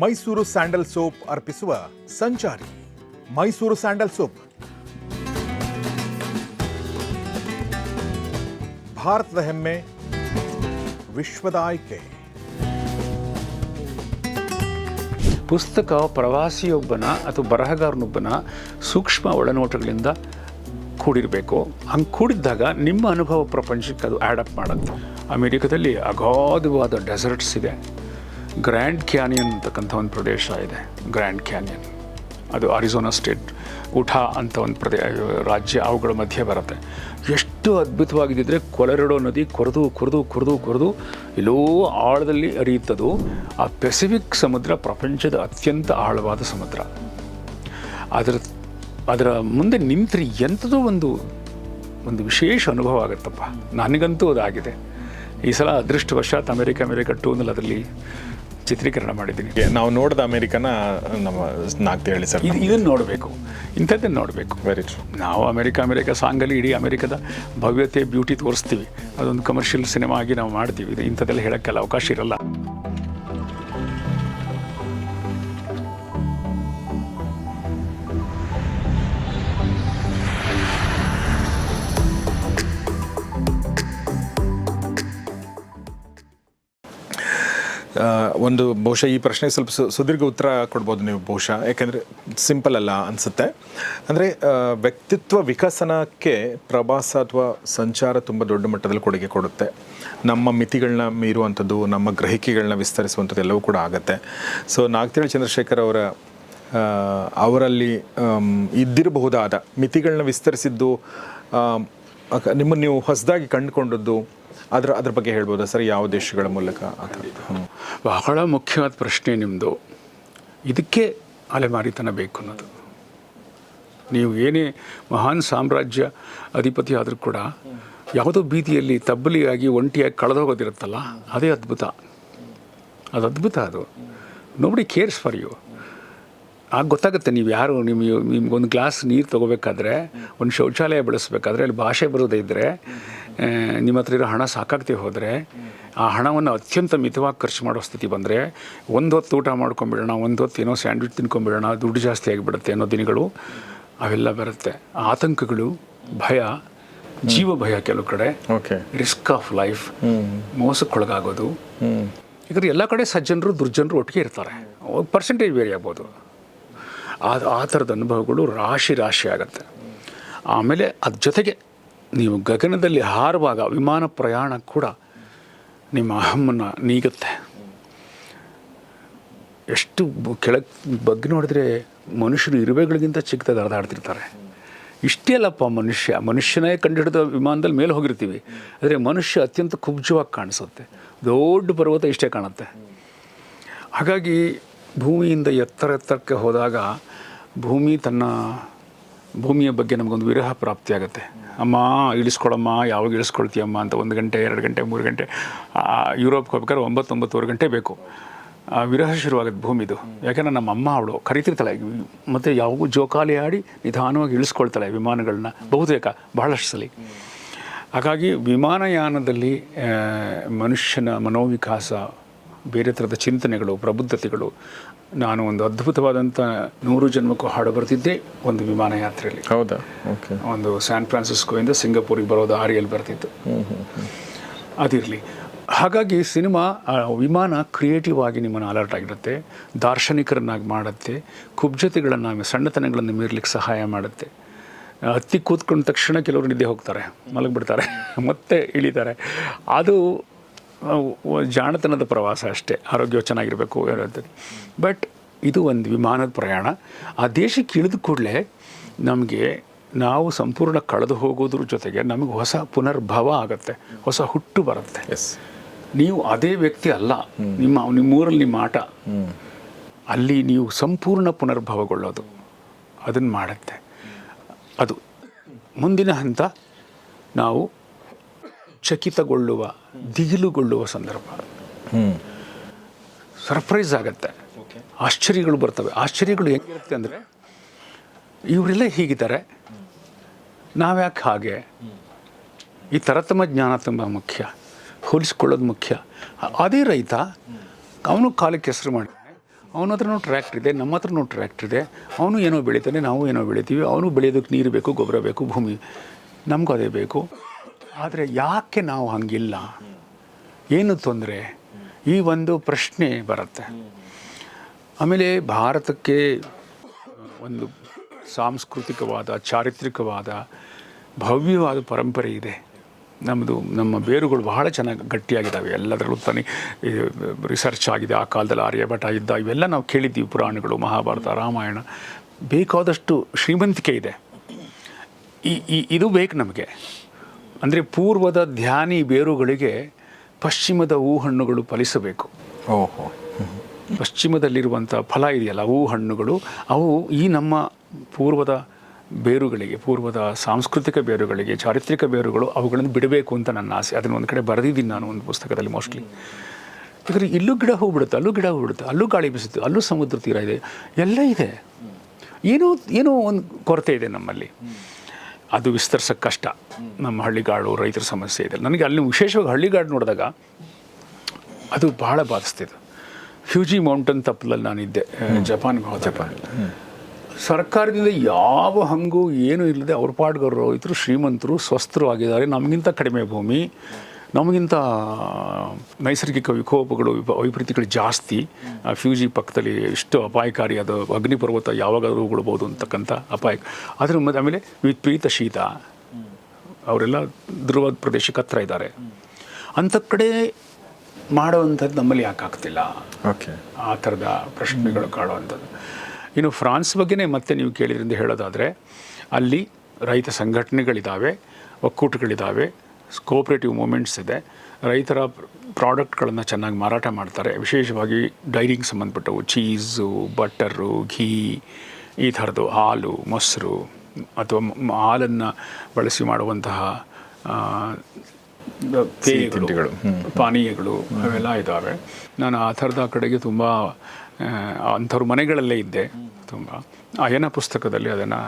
Mysuru sandal soap ಅರ್ಪಿಸುವ ಸಂಚಾರಿ. Mysuru sandal soap. ಭಾರತದ ಹೆಮ್ಮೆ, ವಿಶ್ವದ ಆಯ್ಕೆ. ಪುಸ್ತಕ ಪ್ರವಾಸಿಯೊಬ್ಬನ ಅಥವಾ ಬರಹಗಾರನೊಬ್ಬನ ಸೂಕ್ಷ್ಮ ಒಳನೋಟಗಳಿಂದ ಕೂಡಿರಬೇಕು. ಹಂಗೆ ಕೂಡಿದ್ದಾಗ ನಿಮ್ಮ ಅನುಭವ ಪ್ರಪಂಚಕ್ಕೆ ಅದು ಆ್ಯಡಪ್ ಮಾಡುತ್ತೆ. ಅಮೇರಿಕದಲ್ಲಿ ಅಗಾಧವಾದ ಡೆಸರ್ಟ್ಸ್ ಇದೆ. ಗ್ರ್ಯಾಂಡ್ ಕ್ಯಾನಿಯನ್ ಅಂತಕ್ಕಂಥ ಒಂದು ಪ್ರದೇಶ ಇದೆ. ಗ್ರ್ಯಾಂಡ್ ಕ್ಯಾನಿಯನ್ ಅದು ಅರಿಜೋನಾ ಸ್ಟೇಟ್ ಉಠಾ ಅಂತ ಒಂದು ಪ್ರದೇ, ರಾಜ್ಯ ಅವುಗಳ ಮಧ್ಯೆ ಬರುತ್ತೆ. ಎಷ್ಟು ಅದ್ಭುತವಾಗಿದ್ದರೆ ಕೊಲೆರಡೋ ನದಿ ಕೊರೆದು ಕೊರೆದು ಕೊರೆದು ಕೊರೆದು ಎಲ್ಲೋ ಆಳದಲ್ಲಿ ಅರಿಯುತ್ತದು ಆ ಪೆಸಿಫಿಕ್ ಸಮುದ್ರ ಪ್ರಪಂಚದ ಅತ್ಯಂತ ಆಳವಾದ ಸಮುದ್ರ. ಅದರ ಅದರ ಮುಂದೆ ನಿಂತರೆ ಎಂಥದೋ ಒಂದು ಒಂದು ವಿಶೇಷ ಅನುಭವ ಆಗುತ್ತಪ್ಪ. ನನಗಂತೂ ಅದಾಗಿದೆ. ಈ ಸಲ ಅದೃಷ್ಟವಶಾತ್ ಅಮೆರಿಕ ಮೇಲೆ ಟೂನಲ್ಲಿ ಅದರಲ್ಲಿ. ಚಿತ್ರೀಕರಣ ಮಾಡಿದ್ದೀನಿ. ನಾವು ನೋಡಿದ ಅಮೆರಿಕನ ನಮ್ಮ ನಾಗ್ತಿ ಹೇಳಿ ಸರ್ ಇದು ಇದನ್ನು ನೋಡಬೇಕು. ಇಂಥದ್ದನ್ನು ನೋಡಬೇಕು. ವೆರಿ ಟ್ರೂ ನಾವು ಅಮೆರಿಕ ಅಮೆರಿಕ ಸಾಂಗಲ್ಲಿ ಇಡೀ ಅಮೆರಿಕದ ಭವ್ಯತೆ ಬ್ಯೂಟಿ ತೋರಿಸ್ತೀವಿ. ಅದೊಂದು ಕಮರ್ಷಿಯಲ್ ಸಿನಿಮಾ ಆಗಿ ನಾವು ಮಾಡ್ತೀವಿ. ಇದು ಇಂಥದ್ದೆಲ್ಲ ಹೇಳೋಕ್ಕೆಲ್ಲ ಅವಕಾಶ ಇರಲ್ಲ. ಒಂದು ಬಹುಶಃ ಈ ಪ್ರಶ್ನೆಗೆ ಸ್ವಲ್ಪ ಸುದೀರ್ಘ ಉತ್ತರ ಕೊಡ್ಬೋದು ನೀವು ಬಹುಶಃ. ಯಾಕೆಂದರೆ ಸಿಂಪಲ್ ಅಲ್ಲ ಅನಿಸುತ್ತೆ. ಅಂದರೆ ವ್ಯಕ್ತಿತ್ವ ವಿಕಸನಕ್ಕೆ ಪ್ರವಾಸ ಅಥವಾ ಸಂಚಾರ ತುಂಬ ದೊಡ್ಡ ಮಟ್ಟದಲ್ಲಿ ಕೊಡುಗೆ ಕೊಡುತ್ತೆ. ನಮ್ಮ ಮಿತಿಗಳನ್ನ ಮೀರುವಂಥದ್ದು, ನಮ್ಮ ಗ್ರಹಿಕೆಗಳನ್ನ ವಿಸ್ತರಿಸುವಂಥದ್ದು ಎಲ್ಲವೂ ಕೂಡ ಆಗುತ್ತೆ. ಸೊ ನಾಗತೇಳಿ ಚಂದ್ರಶೇಖರ್ ಅವರ ಅವರಲ್ಲಿ ಇದ್ದಿರಬಹುದಾದ ಮಿತಿಗಳನ್ನ ವಿಸ್ತರಿಸಿದ್ದು ನಿಮ್ಮನ್ನು ನೀವು ಹೊಸದಾಗಿ ಕಂಡುಕೊಂಡದ್ದು ಅದರ, ಅದ್ರ ಬಗ್ಗೆ ಹೇಳ್ಬೋದಾ ಸರ್? ಯಾವ ದೇಶಗಳ ಮೂಲಕ ಹ್ಞೂ ಬಹಳ ಮುಖ್ಯವಾದ ಪ್ರಶ್ನೆ ನಿಮ್ಮದು ಇದಕ್ಕೆ ಅಲೆಮಾರಿತನ ಬೇಕು ಅನ್ನೋದು. ನೀವು ಏನೇ ಮಹಾನ್ ಸಾಮ್ರಾಜ್ಯ ಅಧಿಪತಿ ಆದರೂ ಕೂಡ ಯಾವುದೋ ಬೀದಿಯಲ್ಲಿ ತಬ್ಬಲಿಯಾಗಿ ಒಂಟಿಯಾಗಿ ಕಳೆದೋಗೋದಿರುತ್ತಲ್ಲ, ಅದೇ ಅದ್ಭುತ. ಅದು ಅದ್ಭುತ ಅದು. ನೋಬಡಿ ಕೇರ್ಸ್ ಫಾರ್ ಯು ಆಗ ಗೊತ್ತಾಗುತ್ತೆ ನೀವು ಯಾರು ನಿಮ್ಮ ನಿಮ್ಗೊಂದು ಗ್ಲಾಸ್ ನೀರು ತೊಗೋಬೇಕಾದ್ರೆ ಒಂದು ಶೌಚಾಲಯ ಬಳಸಬೇಕಾದ್ರೆ ಅಲ್ಲಿ ಭಾಷೆ ಬರೋದೇ ಇದ್ದರೆ ನಿಮ್ಮ ಹತ್ರ ಇರೋ ಹಣ ಸಾಕಾಗ್ತಿ ಹೋದರೆ ಆ ಹಣವನ್ನು ಅತ್ಯಂತ ಮಿತವಾಗಿ ಖರ್ಚು ಮಾಡೋ ಸ್ಥಿತಿ ಬಂದರೆ ಒಂದು ಹೊತ್ತು ಊಟ ಮಾಡ್ಕೊಂಬಿಡೋಣ ಒಂದು ಹೊತ್ತು ಏನೋ ಸ್ಯಾಂಡ್ವಿಚ್ ತಿನ್ಕೊಂಬಿಡೋಣ ದುಡ್ಡು ಜಾಸ್ತಿ ಆಗಿಬಿಡುತ್ತೆ ಅನ್ನೋ ದಿನಗಳು ಅವೆಲ್ಲ ಬರುತ್ತೆ. ಆತಂಕಗಳು ಭಯ ಜೀವ ಭಯ ಕೆಲವು ಕಡೆ ಓಕೆ. ರಿಸ್ಕ್ ಆಫ್ ಲೈಫ್ ಮೋಸಕ್ಕೊಳಗಾಗೋದು. ಯಾಕಂದ್ರೆ ಎಲ್ಲ ಕಡೆ ಸಜ್ಜನರು ದುರ್ಜನರು ಒಟ್ಟಿಗೆ ಇರ್ತಾರೆ. ಪರ್ಸೆಂಟೇಜ್ ಬೇರೆ ಆಗ್ಬೋದು. ಆ ಆ ಥರದ ಅನುಭವಗಳು ರಾಶಿ ರಾಶಿ ಆಗುತ್ತೆ. ಆಮೇಲೆ ಅದ್ರ ಜೊತೆಗೆ ನೀವು ಗಗನದಲ್ಲಿ ಹಾರುವಾಗ ವಿಮಾನ ಪ್ರಯಾಣ ಕೂಡ ನಿಮ್ಮ ಅಹಮ್ಮನ್ನು ನೀಗುತ್ತೆ. ಎಷ್ಟು ಕೆಳಗೆ ಬಗ್ಗೆ ನೋಡಿದ್ರೆ ಮನುಷ್ಯರು ಇರುವೆಗಳಿಗಿಂತ ಚಿಕ್ಕದಾಗಿ ಹರಿದಾಡ್ತಿರ್ತಾರೆ ಇಷ್ಟೇ ಅಲ್ಲಪ್ಪ ಮನುಷ್ಯ, ಮನುಷ್ಯನೇ ಕಂಡುಹಿಡಿದ ವಿಮಾನದಲ್ಲಿ ಮೇಲೆ ಹೋಗಿರ್ತೀವಿ. ಆದರೆ ಮನುಷ್ಯ ಅತ್ಯಂತ ಕುಬ್ಜವಾಗಿ ಕಾಣಿಸುತ್ತೆ. ದೊಡ್ಡ ಪರ್ವತ ಇಷ್ಟೇ ಕಾಣುತ್ತೆ. ಹಾಗಾಗಿ ಭೂಮಿಯಿಂದ ಎತ್ತರ ಎತ್ತರಕ್ಕೆ ಹೋದಾಗ ಭೂಮಿ ತನ್ನ ಭೂಮಿಯ ಬಗ್ಗೆ ನಮಗೊಂದು ವಿರಹ ಪ್ರಾಪ್ತಿಯಾಗುತ್ತೆ. ಅಮ್ಮ, ಇಳಿಸ್ಕೊಳಮ್ಮ, ಯಾವಾಗ ಇಳಿಸ್ಕೊಳ್ತೀಯಮ್ಮ ಅಂತ ಒಂದು ಗಂಟೆ, ಎರಡು ಗಂಟೆ, ಮೂರು ಗಂಟೆ ಯುರೋಪ್ಗೆ ಹೋಗ್ಬೇಕಾದ್ರೆ ಒಂಬತ್ತೊಂಬತ್ತುವರೆ ಗಂಟೆ ಬೇಕು. ವಿರಹ ಶುರುವಾಗುತ್ತೆ ಭೂಮಿದು. ಯಾಕೆಂದರೆ ನಮ್ಮ ಅಮ್ಮ ಅವಳು ಕರಿತಿರ್ತಾಳೆ. ಮತ್ತು ಯಾವಾಗೂ ಜೋಕಾಲಿ ಆಡಿ ನಿಧಾನವಾಗಿ ಇಳಿಸ್ಕೊಳ್ತಾಳೆ ವಿಮಾನಗಳನ್ನ. ಬಹುತೇಕ, ಬಹಳಷ್ಟು ಸಲ. ಹಾಗಾಗಿ ವಿಮಾನಯಾನದಲ್ಲಿ ಮನುಷ್ಯನ ಮನೋವಿಕಾಸ, ಬೇರೆ ಥರದ ಚಿಂತನೆಗಳು, ಪ್ರಬುದ್ಧತೆಗಳು ನಾನು ಒಂದು ಅದ್ಭುತವಾದಂಥ ನೂರು ಜನ್ಮಕ್ಕೂ ಹಾಡು ಬರ್ತಿದ್ದೆ ಒಂದು ವಿಮಾನ ಯಾತ್ರೆಯಲ್ಲಿ ಹೌದಾ? ಓಕೆ. ಒಂದು ಸ್ಯಾನ್ ಫ್ರಾನ್ಸಿಸ್ಕೋಯಿಂದ ಸಿಂಗಪೂರಿಗೆ ಬರೋದು ಆರಿಯಲ್ಲಿ ಬರ್ತಿತ್ತು. ಅದಿರಲಿ. ಹಾಗಾಗಿ ಸಿನಿಮಾ ವಿಮಾನ ಕ್ರಿಯೇಟಿವ್ ಆಗಿ ನಿಮ್ಮನ್ನು ಅಲರ್ಟ್ ಆಗಿರುತ್ತೆ ದಾರ್ಶನಿಕರನ್ನಾಗಿ ಮಾಡುತ್ತೆ ಕುಬ್ಜತೆಗಳನ್ನು ಸಣ್ಣತನಗಳನ್ನು ಮೀರ್ಲಿಕ್ಕೆ ಸಹಾಯ ಮಾಡುತ್ತೆ. ಹತ್ತಿ ಕೂತ್ಕೊಂಡ ತಕ್ಷಣ ಕೆಲವರು ನಿದ್ದೆ ಹೋಗ್ತಾರೆ ಮಲಗಿಬಿಡ್ತಾರೆ ಮತ್ತೆ ಇಳಿತಾರೆ. ಅದು ಜಾಣತನದ ಪ್ರವಾಸ ಅಷ್ಟೇ. ಆರೋಗ್ಯ ಚೆನ್ನಾಗಿರಬೇಕು ಇರೋದು ಬಟ್ ಇದು ಒಂದು ವಿಮಾನದ ಪ್ರಯಾಣ. ಆ ದೇಶಕ್ಕೆ ಇಳಿದ ಕೂಡಲೇ ನಮಗೆ ನಾವು ಸಂಪೂರ್ಣ ಕಳೆದು ಹೋಗೋದ್ರ ಜೊತೆಗೆ ನಮಗೆ ಹೊಸ ಪುನರ್ಭವ ಆಗುತ್ತೆ. ಹೊಸ ಹುಟ್ಟು ಬರುತ್ತೆ. ಎಸ್ ನೀವು ಅದೇ ವ್ಯಕ್ತಿ ಅಲ್ಲ. ನಿಮ್ಮ ನಿಮ್ಮೂರಲ್ಲಿ ನಿಮ್ಮ ಆಟ ಅಲ್ಲಿ ನೀವು ಸಂಪೂರ್ಣ ಪುನರ್ಭವಗೊಳ್ಳೋದು. ಅದನ್ನು ಮಾಡುತ್ತೆ. ಅದು ಮುಂದಿನ ಹಂತ ನಾವು ಚಕಿತಗೊಳ್ಳುವ ದಿಗಿಲುಗೊಳ್ಳುವ ಸಂದರ್ಭ. ಸರ್ಪ್ರೈಸ್ ಆಗುತ್ತೆ. ಆಶ್ಚರ್ಯಗಳು ಬರ್ತವೆ. ಆಶ್ಚರ್ಯಗಳು ಹೆಂಗಿರುತ್ತೆ ಅಂದರೆ ಇವರೆಲ್ಲ ಹೀಗಿದ್ದಾರೆ. ನಾವ್ಯಾಕೆ ಹಾಗೆ? ಈ ತರತಮ ಜ್ಞಾನ ತುಂಬ ಮುಖ್ಯ. ಹೋಲಿಸ್ಕೊಳ್ಳೋದು ಮುಖ್ಯ. ಅದೇ ರೈತ ಅವನು ಕಾಲಕ್ಕೆ ಹೆಸರು ಮಾಡಿ ಅವನ ಹತ್ರನೂ ಟ್ರ್ಯಾಕ್ಟ್ರ್ ಇದೆ ನಮ್ಮ ಹತ್ರನೂ ಟ್ರ್ಯಾಕ್ಟ್ರ್ ಇದೆ ಅವನು ಏನೋ ಬೆಳೀತಾನೆ ನಾವು ಏನೋ ಬೆಳಿತೀವಿ ಅವನು ಬೆಳೆಯೋದಕ್ಕೆ ನೀರು ಬೇಕು ಗೊಬ್ಬರ ಬೇಕು ಭೂಮಿ ನಮಗೂ ಅದೇ ಬೇಕು. ಆದರೆ ಯಾಕೆ ನಾವು ಹಂಗಿಲ್ಲ? ಏನು ತೊಂದರೆ? ಈ ಒಂದು ಪ್ರಶ್ನೆ ಬರುತ್ತೆ. ಆಮೇಲೆ ಭಾರತಕ್ಕೆ ಒಂದು ಸಾಂಸ್ಕೃತಿಕವಾದ, ಚಾರಿತ್ರಿಕವಾದ, ಭವ್ಯವಾದ ಪರಂಪರೆ ಇದೆ. ನಮ್ಮದು ನಮ್ಮ ಬೇರುಗಳು ಬಹಳ ಚೆನ್ನಾಗಿ ಗಟ್ಟಿಯಾಗಿದ್ದಾವೆ. ಎಲ್ಲದರಲ್ಲೂ ತಾನೇ ರಿಸರ್ಚ್ ಆಗಿದೆ. ಆ ಕಾಲದಲ್ಲಿ ಆರ್ಯಭಟ ಇದ್ದ, ಇವೆಲ್ಲ ನಾವು ಕೇಳಿದ್ದೀವಿ ಪುರಾಣಗಳು, ಮಹಾಭಾರತ, ರಾಮಾಯಣ. ಬೇಕಾದಷ್ಟು ಶ್ರೀಮಂತಿಕೆ ಇದೆ. ಈ, ಇದು ಬೇಕು ನಮಗೆ. ಅಂದರೆ ಪೂರ್ವದ ಧ್ಯಾನಿ ಬೇರುಗಳಿಗೆ ಪಶ್ಚಿಮದ ಹೂ ಹಣ್ಣುಗಳು ಫಲಿಸಬೇಕು. ಓಹೋ. ಪಶ್ಚಿಮದಲ್ಲಿರುವಂಥ ಫಲ ಇದೆಯಲ್ಲ ಹೂ ಹಣ್ಣುಗಳು ಅವು ಈ ನಮ್ಮ ಪೂರ್ವದ ಬೇರುಗಳಿಗೆ ಪೂರ್ವದ ಸಾಂಸ್ಕೃತಿಕ ಬೇರುಗಳಿಗೆ ಚಾರಿತ್ರಿಕ ಬೇರುಗಳು ಅವುಗಳನ್ನು ಬಿಡಬೇಕು ಅಂತ ನನ್ನ ಆಸೆ. ಅದನ್ನು ಒಂದು ಕಡೆ ಬರೆದಿದ್ದೀನಿ ನಾನು ಒಂದು ಪುಸ್ತಕದಲ್ಲಿ ಮೋಸ್ಟ್ಲಿ ಯಾಕಂದರೆ ಇಲ್ಲೂ ಗಿಡ ಹೂ ಬಿಡುತ್ತೆ ಅಲ್ಲೂ ಗಿಡ ಹೋಗ್ಬಿಡುತ್ತೆ ಅಲ್ಲೂ ಗಾಳಿ ಬೀಸುತ್ತೆ ಅಲ್ಲೂ ಸಮುದ್ರ ತೀರ ಇದೆ ಎಲ್ಲ ಇದೆ. ಏನೋ ಏನೋ ಒಂದು ಕೊರತೆ ಇದೆ ನಮ್ಮಲ್ಲಿ. ಅದು ವಿಸ್ತರಿಸೋಕ್ಕೆ ಕಷ್ಟ. ನಮ್ಮ ಹಳ್ಳಿಗಾಡು ರೈತರ ಸಮಸ್ಯೆ ಇದೆ. ನನಗೆ ಅಲ್ಲಿ ವಿಶೇಷವಾಗಿ ಹಳ್ಳಿಗಾಡು ನೋಡಿದಾಗ ಅದು ಭಾಳ ಬಾಧಿಸ್ತಿದೆ ಫ್ಯೂಜಿ ಮೌಂಟನ್ ತಪ್ಪಲಲ್ಲಿ ನಾನಿದ್ದೆ. ಜಪಾನ್ಗೆ ಹೋದ ಜಪಾನ್. ಸರ್ಕಾರದಿಂದ ಯಾವ ಹಂಗೂ ಏನೂ ಇಲ್ಲದೆ ಅವ್ರ ಪಾಡ್ಗರು ರೈತರು ಶ್ರೀಮಂತರು ಸ್ವಸ್ಥರು ಆಗಿದ್ದಾರೆ. ನಮಗಿಂತ ಕಡಿಮೆ ಭೂಮಿ. ನಮಗಿಂತ ನೈಸರ್ಗಿಕ ವಿಕೋಪಗಳು ವಿಪ- ವೈಪರೀತ್ಯಗಳು ಜಾಸ್ತಿ. ಫ್ಯೂಜಿ ಪಕ್ಕದಲ್ಲಿ ಎಷ್ಟು ಅಪಾಯಕಾರಿ ಅದು ಅಗ್ನಿಪರ್ವತ ಯಾವಾಗಾದರೂ ಉಗುಳ್ಬೋದು ಅಂತಕ್ಕಂಥ ಅಪಾಯ ಅದ್ರ ಮತ್ತೆ ಆಮೇಲೆ ವಿಪರೀತ ಶೀತ ಅವರೆಲ್ಲ ಧ್ರುವ ಪ್ರದೇಶಕ್ಕೆ ಹತ್ರ ಇದ್ದಾರೆ. ಅಂಥ ಕಡೆ ಮಾಡುವಂಥದ್ದು ನಮ್ಮಲ್ಲಿ ಯಾಕೆ ಆಗ್ತಿಲ್ಲ? ಓಕೆ. ಆ ಥರದ ಪ್ರಶ್ನೆಗಳು ಕಾಡುವಂಥದ್ದು. ಇನ್ನು ಫ್ರಾನ್ಸ್ ಬಗ್ಗೆನೇ ಮತ್ತೆ ನೀವು ಕೇಳಿದ್ರಿಂದ ಹೇಳೋದಾದರೆ ಅಲ್ಲಿ ರೈತ ಸಂಘಟನೆಗಳಿದ್ದಾವೆ ಒಕ್ಕೂಟಗಳಿದ್ದಾವೆ ಕೋಆಪ್ರೇಟಿವ್ ಮೂಮೆಂಟ್ಸ್ ಇದೆ. ರೈತರ ಪ್ರಾಡಕ್ಟ್ಗಳನ್ನು ಚೆನ್ನಾಗಿ ಮಾರಾಟ ಮಾಡ್ತಾರೆ. ವಿಶೇಷವಾಗಿ ಡೈರಿಗೆ ಸಂಬಂಧಪಟ್ಟವು ಚೀಸು ಬಟರು ಘೀ ಈ ಥರದ್ದು ಹಾಲು ಮೊಸರು ಅಥವಾ ಹಾಲನ್ನು ಬಳಸಿ ಮಾಡುವಂತಹ ತಿಂಡಿಗಳು. ಪಾನೀಯಗಳು ಅವೆಲ್ಲ ಇದ್ದಾವೆ ನಾನು ಆ ಥರದ ಕಡೆಗೆ ತುಂಬ ಅಂಥವ್ರ ಮನೆಗಳಲ್ಲೇ ಇದ್ದೆ. ತುಂಬ. ಅಯನ ಪುಸ್ತಕದಲ್ಲಿ ಅದನ್ನು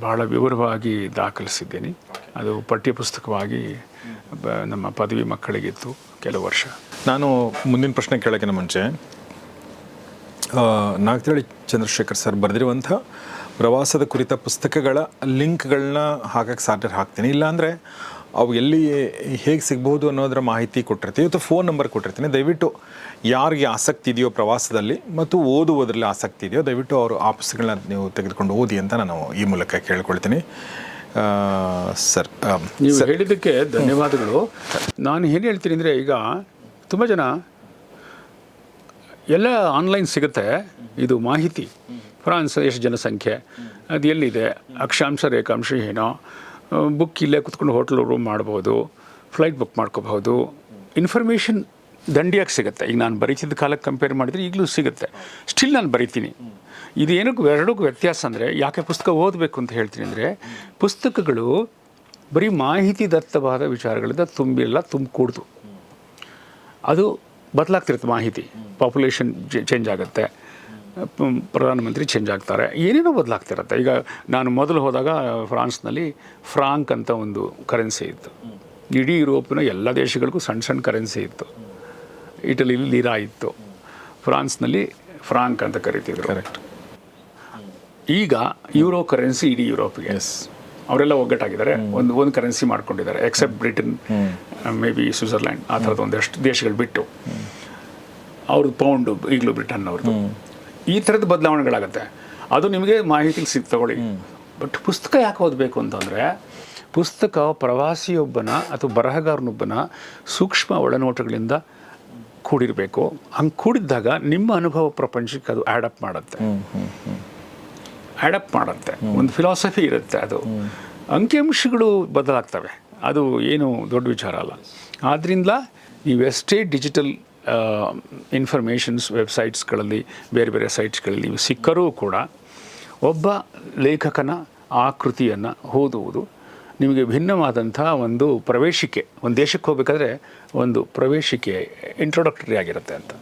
ಬಹಳ ವಿವರವಾಗಿ ದಾಖಲಿಸಿದ್ದೇನೆ. ಅದು ಪಠ್ಯಪುಸ್ತಕವಾಗಿ ನಮ್ಮ ಪದವಿ ಮಕ್ಕಳಿಗಿತ್ತು ಕೆಲವು ವರ್ಷ. ನಾನು ಮುಂದಿನ ಪ್ರಶ್ನೆ ಕೇಳೋಕ್ಕಿಂತ ಮುಂಚೆ ನಾಗತಿಹಳ್ಳಿ ಚಂದ್ರಶೇಖರ್ ಸರ್ ಬರೆದಿರುವಂಥ ಪ್ರವಾಸದ ಕುರಿತ ಪುಸ್ತಕಗಳ ಲಿಂಕ್ಗಳನ್ನ ಹಾಕಕ್ಕೆ ಸಾಧ್ಯ ಹಾಕ್ತೀನಿ. ಇಲ್ಲಾಂದರೆ ಅವು ಎಲ್ಲಿ ಹೇಗೆ ಸಿಗ್ಬೋದು ಅನ್ನೋದರ ಮಾಹಿತಿ ಕೊಟ್ಟಿರ್ತೀವಿ. ಅಥವಾ ಫೋನ್ ನಂಬರ್ ಕೊಟ್ಟಿರ್ತೀನಿ. ದಯವಿಟ್ಟು ಯಾರಿಗೆ ಆಸಕ್ತಿ ಇದೆಯೋ ಪ್ರವಾಸದಲ್ಲಿ ಮತ್ತು ಓದುವುದರಲ್ಲಿ ಆಸಕ್ತಿ ಇದೆಯೋ ದಯವಿಟ್ಟು ಅವರು ಆ ಪುಸ್ತಕಗಳನ್ನ ನೀವು ತೆಗೆದುಕೊಂಡು ಓದಿ ಅಂತ ನಾನು ಈ ಮೂಲಕ ಕೇಳ್ಕೊಳ್ತೀನಿ. ಸರ್ ನೀವು ಹೇಳಿದ್ದಕ್ಕೆ ಧನ್ಯವಾದಗಳು. ನಾನು ಏನು ಹೇಳ್ತೀನಿ ಅಂದರೆ ಈಗ ತುಂಬ ಜನ ಎಲ್ಲ ಆನ್ಲೈನ್ ಸಿಗುತ್ತೆ. ಇದು ಮಾಹಿತಿ. ಫ್ರಾನ್ಸ್ ಎಷ್ಟು ಜನಸಂಖ್ಯೆ. ಅದು ಎಲ್ಲಿದೆ? ಅಕ್ಷಾಂಶ ರೇಖಾಂಶ ಏನೋ. ಬುಕ್ ಇಲ್ಲೇ ಕುತ್ಕೊಂಡು ಹೋಟ್ಲ್ ರೂಮ್ ಮಾಡ್ಬೋದು ಫ್ಲೈಟ್ ಬುಕ್ ಮಾಡ್ಕೋಬಹುದು. ಇನ್ಫಾರ್ಮೇಷನ್ ದಂಡಿಯಾಗಿ ಸಿಗುತ್ತೆ. ಈಗ ನಾನು ಬರೀತಿದ್ದ ಕಾಲಕ್ಕೆ ಕಂಪೇರ್ ಮಾಡಿದರೆ ಈಗಲೂ ಸಿಗುತ್ತೆ. ಸ್ಟಿಲ್ ನಾನು ಬರಿತೀನಿ. ಇದು ಏನಕ್ಕೂ ಎರಡಕ್ಕೂ ವ್ಯತ್ಯಾಸ ಅಂದರೆ ಯಾಕೆ ಪುಸ್ತಕ ಓದಬೇಕು ಅಂತ ಹೇಳ್ತೀನಿ ಅಂದರೆ, ಪುಸ್ತಕಗಳು ಬರೀ ಮಾಹಿತಿ ದತ್ತವಾದ ವಿಚಾರಗಳಿಂದ ತುಂಬಿಲ್ಲ ತುಂಬಿಕೂಡ್ದು ಅದು ಬದಲಾಗ್ತಿರುತ್ತೆ ಮಾಹಿತಿ. ಪಾಪ್ಯುಲೇಷನ್ ಚೇಂಜ್ ಆಗುತ್ತೆ. ಪ್ರಧಾನಮಂತ್ರಿ ಚೇಂಜ್ ಆಗ್ತಾರೆ. ಏನೇನೋ ಬದಲಾಗ್ತಿರತ್ತೆ. ಈಗ ನಾನು ಮೊದಲು ಹೋದಾಗ ಫ್ರಾನ್ಸ್ನಲ್ಲಿ ಫ್ರಾಂಕ್ ಅಂತ ಒಂದು ಕರೆನ್ಸಿ ಇತ್ತು. ಇಡೀ ಯುರೋಪಿನ ಎಲ್ಲ ದೇಶಗಳಿಗೂ ಸಣ್ಣ ಸಣ್ಣ ಕರೆನ್ಸಿ ಇತ್ತು. ಇಟಲಿಲಿ ಲೀರಾ ಇತ್ತು. ಫ್ರಾನ್ಸ್ನಲ್ಲಿ ಫ್ರಾಂಕ್ ಅಂತ ಕರಿತಿದ್ರು. ಕರೆಕ್ಟ್ ಈಗ ಯೂರೋ ಕರೆನ್ಸಿ ಇಡೀ ಯುರೋಪ್ಗೆ. ಎಸ್ ಅವರೆಲ್ಲ ಒಗ್ಗಟ್ಟಾಗಿದ್ದಾರೆ. ಒಂದು ಒಂದು ಕರೆನ್ಸಿ ಮಾಡ್ಕೊಂಡಿದ್ದಾರೆ. Except Britain may be Switzerland ಆ ಥರದ ಒಂದಷ್ಟು ದೇಶಗಳು ಬಿಟ್ಟು. ಅವ್ರದ್ದು ಪೌಂಡು ಈಗಲೂ ಬ್ರಿಟನ್ ಅವ್ರದ್ದು ಈ ಥರದ ಬದಲಾವಣೆಗಳಾಗುತ್ತೆ. ಅದು ನಿಮಗೆ ಮಾಹಿತಿ ಸಿಗ್ ತಗೊಳ್ಳಿ. ಬಟ್ ಪುಸ್ತಕ ಯಾಕೆ ಓದಬೇಕು ಅಂತಂದರೆ ಪುಸ್ತಕ ಪ್ರವಾಸಿಯೊಬ್ಬನ ಅಥವಾ ಬರಹಗಾರನೊಬ್ಬನ ಸೂಕ್ಷ್ಮ ಒಳನೋಟಗಳಿಂದ ಕೂಡಿರಬೇಕು. ಹಂಗೆ ಕೂಡಿದ್ದಾಗ ನಿಮ್ಮ ಅನುಭವ ಪ್ರಪಂಚಕ್ಕೆ ಅದು ಆ್ಯಡಪ್ ಮಾಡುತ್ತೆ. ಆ್ಯಡಪ್ಟ್ ಮಾಡುತ್ತೆ. ಒಂದು ಫಿಲಾಸಫಿ ಇರುತ್ತೆ ಅದು. ಅಂಕಿಅಂಶಗಳು ಬದಲಾಗ್ತವೆ. ಅದು ಏನು ದೊಡ್ಡ ವಿಚಾರ ಅಲ್ಲ. ಆದ್ದರಿಂದ ನೀವು ಎಷ್ಟೇ ಡಿಜಿಟಲ್ ಇನ್ಫಾರ್ಮೇಷನ್ಸ್ ವೆಬ್ಸೈಟ್ಸ್ಗಳಲ್ಲಿ ಬೇರೆ ಬೇರೆ ಸೈಟ್ಸ್ಗಳಲ್ಲಿ ನೀವು ಸಿಕ್ಕರೂ ಕೂಡ ಒಬ್ಬ ಲೇಖಕನ ಆಕೃತಿಯನ್ನು ಓದುವುದು ನಿಮಗೆ ಭಿನ್ನವಾದಂಥ ಒಂದು ಪ್ರವೇಶಿಕೆ. ಒಂದು ದೇಶಕ್ಕೆ ಹೋಗಬೇಕಾದ್ರೆ ಒಂದು ಪ್ರವೇಶಿಕೆ ಇಂಟ್ರೊಡಕ್ಟರಿ ಆಗಿರುತ್ತೆ ಅಂತ.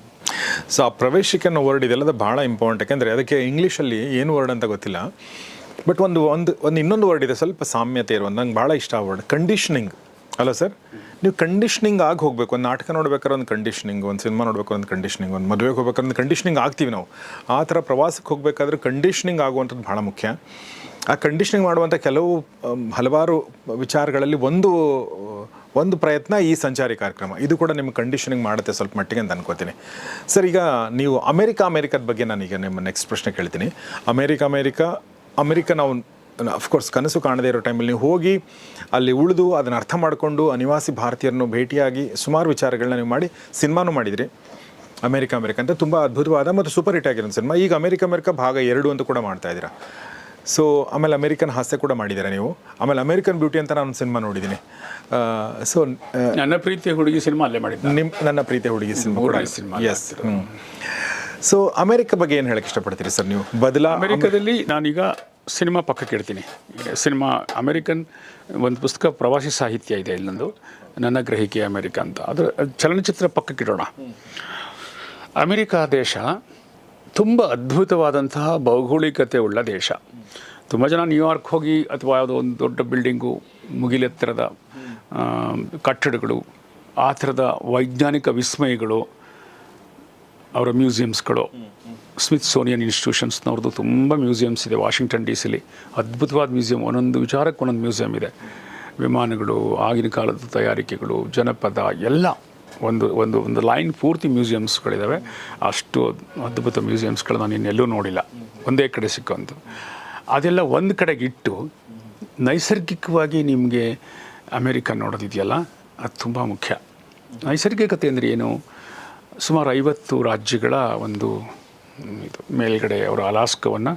ಸೊ ಆ ಪ್ರವೇಶಿಕೆ ಅನ್ನೋ ವರ್ಡ್ ಇದೆಲ್ಲ ಭಾಳ ಇಂಪಾರ್ಟೆಂಟ್ ಯಾಕೆಂದರೆ ಅದಕ್ಕೆ ಇಂಗ್ಲೀಷಲ್ಲಿ ಏನು ವರ್ಡ್ ಅಂತ ಗೊತ್ತಿಲ್ಲ. ಬಟ್ ಒಂದು ಒಂದು ಒಂದು ಇನ್ನೊಂದು ವರ್ಡ್ ಇದೆ. ಸ್ವಲ್ಪ ಸಾಮ್ಯತೆ ಇರುವಂಥ ನಂಗೆ ಭಾಳ ಇಷ್ಟ ಆ ವರ್ಡ್ ಕಂಡೀಷನಿಂಗ್ ಅಲ್ಲ ಸರ್, ನೀವು ಕಂಡೀಷನಿಂಗ್ ಆಗಿ ಹೋಗಬೇಕು. ಒಂದು ನಾಟಕ ನೋಡ್ಬೇಕಾದ್ರೆ ಒಂದು ಕಂಡೀಷನಿಂಗ್ ಒಂದು ಸಿನಿಮಾ ನೋಡ್ಬೇಕು ಒಂದು ಕಂಡೀಷನಿಂಗ್ ಒಂದು ಮದುವೆಗೆ ಹೋಗ್ಬೇಕಾದ್ರೆ ಒಂದು ಕಂಡೀಷನಿಂಗ್ ಆಗ್ತೀವಿ ನಾವು. ಆ ಥರ ಪ್ರವಾಸಕ್ಕೆ ಹೋಗಬೇಕಾದ್ರೆ ಕಂಡೀಷ್ನಿಂಗ್ ಆಗುವಂಥದ್ದು ಭಾಳ ಮುಖ್ಯ. ಆ ಕಂಡೀಷನಿಂಗ್ ಮಾಡುವಂಥ ಕೆಲವು ಹಲವಾರು ವಿಚಾರಗಳಲ್ಲಿ ಒಂದು ಒಂದು ಪ್ರಯತ್ನ ಈ ಸಂಚಾರಿ ಕಾರ್ಯಕ್ರಮ. ಇದು ಕೂಡ ನಿಮ್ಮ ಕಂಡೀಷನಿಂಗ್ ಮಾಡುತ್ತೆ ಸ್ವಲ್ಪ ಮಟ್ಟಿಗೆ ಅಂತ ಅನ್ಕೋತೀನಿ. ಸರ್, ಈಗ ನೀವು ಅಮೇರಿಕಾ, ಅಮೇರಿಕದ ಬಗ್ಗೆ ನಾನೀಗ ನಿಮ್ಮ ನೆಕ್ಸ್ಟ್ ಪ್ರಶ್ನೆ ಕೇಳ್ತೀನಿ. ಅಮೇರಿಕಾ ಅಮೇರಿಕಾ, ಅಮೇರಿಕ ನಾವು ಅಫ್ಕೋರ್ಸ್ ಕನಸು ಕಾಣದೇ ಇರೋ ಟೈಮಲ್ಲಿ ನೀವು ಹೋಗಿ ಅಲ್ಲಿ ಉಳಿದು ಅದನ್ನು ಅರ್ಥ ಮಾಡಿಕೊಂಡು ಅನಿವಾಸಿ ಭಾರತೀಯರನ್ನು ಭೇಟಿಯಾಗಿ ಸುಮಾರು ವಿಚಾರಗಳನ್ನ ನೀವು ಮಾಡಿ ಸಿನಿಮಾನು ಮಾಡಿದಿರಿ. ಅಮೇರಿಕ ಅಮೆರಿಕ ಅಂತ ತುಂಬ ಅದ್ಭುತವಾದ ಮತ್ತು ಸೂಪರ್ ಹಿಟ್ ಆಗಿರೋ ಸಿನಿಮಾ. ಈಗ ಅಮೇರಿಕ ಅಮೆರಿಕ ಭಾಗ ಎರಡು ಅಂತ ಕೂಡ ಮಾಡ್ತಾ ಇದ್ದೀರಾ. ಸೊ ಆಮೇಲೆ ಅಮೆರಿಕನ್ ಹಾಸ್ಯ ಕೂಡ ಮಾಡಿದ್ದೀರಾ ನೀವು? ಆಮೇಲೆ ಅಮೇರಿಕನ್ ಬ್ಯೂಟಿ ಅಂತ ನಾನು ಸಿನಿಮಾ ನೋಡಿದ್ದೀನಿ. ಸೊ ನನ್ನ ಪ್ರೀತಿಯ ಹುಡುಗಿ ಸಿನಿಮಾ ಅಲ್ಲೇ ಮಾಡಿ ನಿಮ್ಮ ನನ್ನ ಪ್ರೀತಿಯ ಹುಡುಗಿ cinema cinema yes so America ಬಗ್ಗೆ ಏನು ಹೇಳಕ್ಕೆ ಇಷ್ಟಪಡ್ತೀರಿ ಸರ್ ನೀವು? ಬದಲಾ ಅಮೆರಿಕದಲ್ಲಿ ನಾನೀಗ ಸಿನಿಮಾ ಪಕ್ಕಕ್ಕೆ ಇಡ್ತೀನಿ. ಸಿನಿಮಾ ಅಮೇರಿಕನ್, ಒಂದು ಪುಸ್ತಕ ಪ್ರವಾಸಿ ಸಾಹಿತ್ಯ ಇದೆ ಇಲ್ಲೊಂದು, ನನ್ನ ಗ್ರಹಿಕೆ ಅಮೇರಿಕ ಅಂತ. ಅದರ ಚಲನಚಿತ್ರ ಪಕ್ಕಕ್ಕಿಡೋಣ ಅಮೇರಿಕಾ ದೇಶ ತುಂಬ ಅದ್ಭುತವಾದಂತಹ ಭೌಗೋಳಿಕತೆ ಉಳ್ಳ ದೇಶ. ತುಂಬ ಜನ ನ್ಯೂಯಾರ್ಕ್ ಹೋಗಿ ಅಥವಾ ಯಾವುದೋ ಒಂದು ದೊಡ್ಡ ಬಿಲ್ಡಿಂಗು, ಮುಗಿಲೆತ್ತರದ ಕಟ್ಟಡಗಳು, ಆ ಥರದ ವೈಜ್ಞಾನಿಕ ವಿಸ್ಮಯಗಳು, ಅವರ ಮ್ಯೂಸಿಯಮ್ಸ್ಗಳು ಸ್ಮಿತ್ ಸೋನಿಯನ್ ಇನ್ಸ್ಟಿಟ್ಯೂಷನ್ಸ್ನವ್ರದ್ದು ತುಂಬ ಮ್ಯೂಸಿಯಮ್ಸ್ ಇದೆ, ವಾಷಿಂಗ್ಟನ್ ಡಿ ಸಿಲಿ ಅದ್ಭುತವಾದ ಮ್ಯೂಸಿಯಂ, ಒಂದೊಂದು ವಿಚಾರಕ್ಕೆ ಒಂದೊಂದು ಮ್ಯೂಸಿಯಂ ಇದೆ. ವಿಮಾನಗಳು, ಆಗಿನ ಕಾಲದ ತಯಾರಿಕೆಗಳು, ಜನಪದ, ಎಲ್ಲ ಒಂದು ಒಂದು ಒಂದು ಲೈನ್ ಪೂರ್ತಿ ಮ್ಯೂಸಿಯಮ್ಸ್ಗಳಿದ್ದಾವೆ ಅಷ್ಟು ಅದ್ಭುತ ಮ್ಯೂಸಿಯಮ್ಸ್ಗಳು ನಾನು ಇನ್ನೆಲ್ಲೂ ನೋಡಿಲ್ಲ. ಒಂದೇ ಕಡೆ ಸಿಕ್ಕಂತು ಅದೆಲ್ಲ ಒಂದು ಕಡೆಗೆ ಇಟ್ಟು ನೈಸರ್ಗಿಕವಾಗಿ ನಿಮಗೆ ಅಮೇರಿಕ ನೋಡೋದಿದೆಯಲ್ಲ, ಅದು ತುಂಬ ಮುಖ್ಯ. ನೈಸರ್ಗಿಕತೆ ಅಂದರೆ ಏನು? ಸುಮಾರು ಐವತ್ತು ರಾಜ್ಯಗಳ ಒಂದು ಇದು ಮೇಲ್ಗಡೆ ಅವರು ಅಲಾಸ್ಕವನ್ನು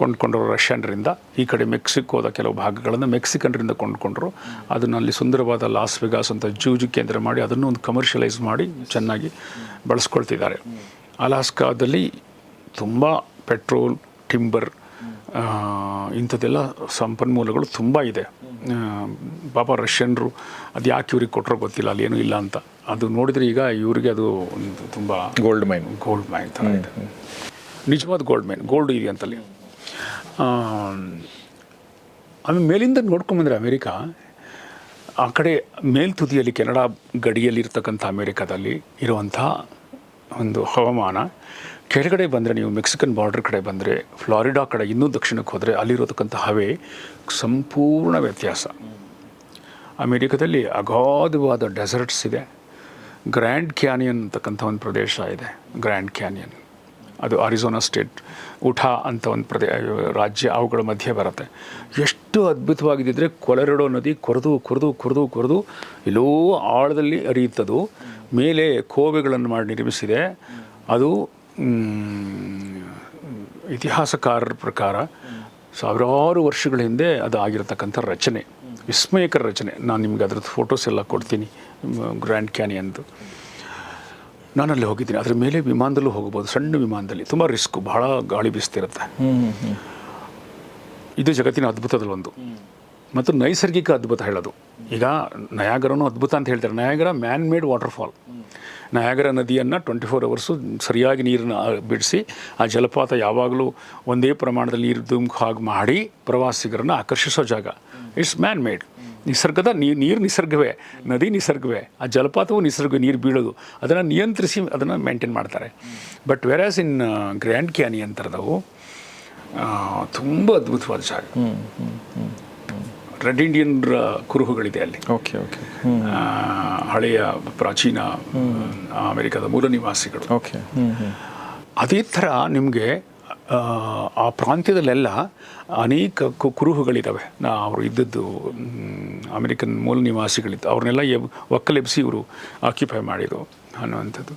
ಕೊಂಡ್ಕೊಂಡರು ರಷ್ಯನ್ರಿಂದ, ಈ ಕಡೆ ಮೆಕ್ಸಿಕೋದ ಕೆಲವು ಭಾಗಗಳನ್ನು ಮೆಕ್ಸಿಕನ್ರಿಂದ ಕೊಂಡ್ಕೊಂಡ್ರು. ಅದನ್ನು ಅಲ್ಲಿ ಸುಂದರವಾದ ಲಾಸ್ ವೆಗಾಸ್ ಅಂತ ಜೂಜು ಕೇಂದ್ರ ಮಾಡಿ ಅದನ್ನು ಒಂದು ಕಮರ್ಷಿಯಲೈಸ್ ಮಾಡಿ ಚೆನ್ನಾಗಿ ಬಳಸ್ಕೊಳ್ತಿದ್ದಾರೆ. ಅಲಾಸ್ಕಾದಲ್ಲಿ ತುಂಬ ಪೆಟ್ರೋಲ್, ಟಿಂಬರ್ ಇಂಥದ್ದೆಲ್ಲ ಸಂಪನ್ಮೂಲಗಳು ತುಂಬ ಇದೆ. ಪಾಪ ರಷ್ಯನ್ರು ಅದು ಯಾಕೆ ಇವ್ರಿಗೆ ಕೊಟ್ಟರೋ ಗೊತ್ತಿಲ್ಲ ಅಲ್ಲಿ ಏನೂ ಇಲ್ಲ ಅಂತ. ಅದು ನೋಡಿದರೆ ಈಗ ಇವರಿಗೆ ಅದು ಒಂದು ತುಂಬ ಗೋಲ್ಡ್ ಮೈನ್ ಗೋಲ್ಡ್ ಮೈನ್ ಥರ ಇದೆ. ನಿಜವಾದ ಗೋಲ್ಡ್ ಮೈನ್ ಗೋಲ್ಡ್ ಇದೆ ಅಂತಲ್ಲಿ. ಆಮೇಲೆ ಮೇಲಿಂದ ನೋಡ್ಕೊಂಬಂದ್ರೆ ಅಮೇರಿಕಾ ಆ ಕಡೆ ಮೇಲ್ತುದಿಯಲ್ಲಿ ಕೆನಡಾ ಗಡಿಯಲ್ಲಿರ್ತಕ್ಕಂಥ ಅಮೇರಿಕಾದಲ್ಲಿ ಇರುವಂಥ ಒಂದು ಹವಾಮಾನ ಕೆಳಗಡೆ ಬಂದರೆ ನೀವು ಮೆಕ್ಸಿಕನ್ ಬಾರ್ಡರ್ ಕಡೆ ಬಂದರೆ ಫ್ಲಾರಿಡಾ ಕಡೆ ಇನ್ನೂ ದಕ್ಷಿಣಕ್ಕೆ ಹೋದರೆ ಅಲ್ಲಿರೋತಕ್ಕಂಥ ಹವೆ ಸಂಪೂರ್ಣ ವ್ಯತ್ಯಾಸ. ಅಮೇರಿಕದಲ್ಲಿ ಅಗಾಧವಾದ ಡೆಸರ್ಟ್ಸ್ ಇದೆ. ಗ್ರ್ಯಾಂಡ್ ಕ್ಯಾನಿಯನ್ ಅಂತಕ್ಕಂಥ ಒಂದು ಪ್ರದೇಶ ಇದೆ. Grand Canyon. ಅದು ಅರಿಜೋನಾ ಸ್ಟೇಟ್ ಉಠಾ ಅಂತ ಒಂದು ಪ್ರದೇ, ರಾಜ್ಯ ಅವುಗಳ ಮಧ್ಯೆ ಬರುತ್ತೆ. ಎಷ್ಟು ಅದ್ಭುತವಾಗಿದ್ದರೆ ಕೊಲೆರಡೋ ನದಿ ಕೊರೆದು ಕೊರೆದು ಕೊರೆದು ಕೊರೆದು ಎಲ್ಲೋ ಆಳದಲ್ಲಿ ಅರಿಯುತ್ತದು ಮೇಲೆ ಕೋವೆಗಳನ್ನು ಮಾಡಿ ನಿರ್ಮಿಸಿದೆ. ಅದು ಇತಿಹಾಸಕಾರರ ಪ್ರಕಾರ ಸಾವಿರಾರು ವರ್ಷಗಳ ಹಿಂದೆ ಅದು ಆಗಿರತಕ್ಕಂಥ ರಚನೆ ವಿಸ್ಮಯಕರ ರಚನೆ. ನಾನು ನಿಮ್ಗೆ ಅದ್ರದ್ದು ಫೋಟೋಸ್ ಎಲ್ಲ ಕೊಡ್ತೀನಿ ಗ್ರ್ಯಾಂಡ್ ಕ್ಯಾನಿಯನ್ದು ಅಲ್ಲಿ ಹೋಗಿದ್ದೀನಿ. ಅದ್ರ ಮೇಲೆ ವಿಮಾನದಲ್ಲೂ ಹೋಗ್ಬೋದು ಸಣ್ಣ ವಿಮಾನದಲ್ಲಿ. ತುಂಬ ರಿಸ್ಕ್ ಬಹಳ ಗಾಳಿ ಬೀಸ್ತಿರುತ್ತೆ. ಇದು ಜಗತ್ತಿನ ಅದ್ಭುತದಲ್ಲಿ ಒಂದು ಮತ್ತು ನೈಸರ್ಗಿಕ ಅದ್ಭುತ ಹೇಳೋದು. ಈಗ ನಯಾಗರನು ಅದ್ಭುತ ಅಂತ ಹೇಳ್ತಾರೆ. Niagara man made waterfall Niagara ನದಿಯನ್ನು ಟ್ವೆಂಟಿ ಫೋರ್ ಅವರ್ಸು ಸರಿಯಾಗಿ ನೀರನ್ನು ಬಿಡಿಸಿ, ಆ ಜಲಪಾತ ಯಾವಾಗಲೂ ಒಂದೇ ಪ್ರಮಾಣದಲ್ಲಿ ನೀರು ಧುಮುಕು ಹಾಗೆ ಮಾಡಿ ಪ್ರವಾಸಿಗರನ್ನು ಆಕರ್ಷಿಸೋ ಜಾಗ. ಇಟ್ಸ್ ಮ್ಯಾನ್ ಮೇಡ್ ನಿಸರ್ಗದ ನೀರು ನೀರು ನಿಸರ್ಗವೇ, ನದಿ ನಿಸರ್ಗವೇ, ಆ ಜಲಪಾತವು ನಿಸರ್ಗ, ನೀರು ಬೀಳೋದು. ಅದನ್ನು ನಿಯಂತ್ರಿಸಿ ಅದನ್ನು ಮೇಂಟೈನ್ ಮಾಡ್ತಾರೆ. ಬಟ್ ವೆರಾಸ್ ಇನ್ ಗ್ರ್ಯಾಂಡ್ ಕ್ಯಾನಿ ಅಂತರದವು ತುಂಬ ಅದ್ಭುತವಾದ ಜಾಗ. ರೆಡ್ ಇಂಡಿಯನ್ ಕುರುಹುಗಳಿದೆ ಅಲ್ಲಿ. ಓಕೆ ಓಕೆ ಹಳೆಯ ಪ್ರಾಚೀನ ಅಮೆರಿಕದ ಮೂಲ ನಿವಾಸಿಗಳು. ಓಕೆ ಅದೇ ಥರ ನಿಮಗೆ ಆ ಪ್ರಾಂತ್ಯದಲ್ಲೆಲ್ಲ ಅನೇಕ ಕು- ಕುರುಹುಗಳಿದ್ದಾವೆ ನಾ ಅವರು ಇದ್ದದ್ದು ಅಮೆರಿಕನ್ ಮೂಲ ನಿವಾಸಿಗಳಿದ್ದು ಅವ್ರನ್ನೆಲ್ಲ ಎಬ್ ಒಕ್ಕಲೆಬ್ಸಿ ಇವರು ಆಕ್ಯುಪೈ ಮಾಡಿದರು ಅನ್ನುವಂಥದ್ದು.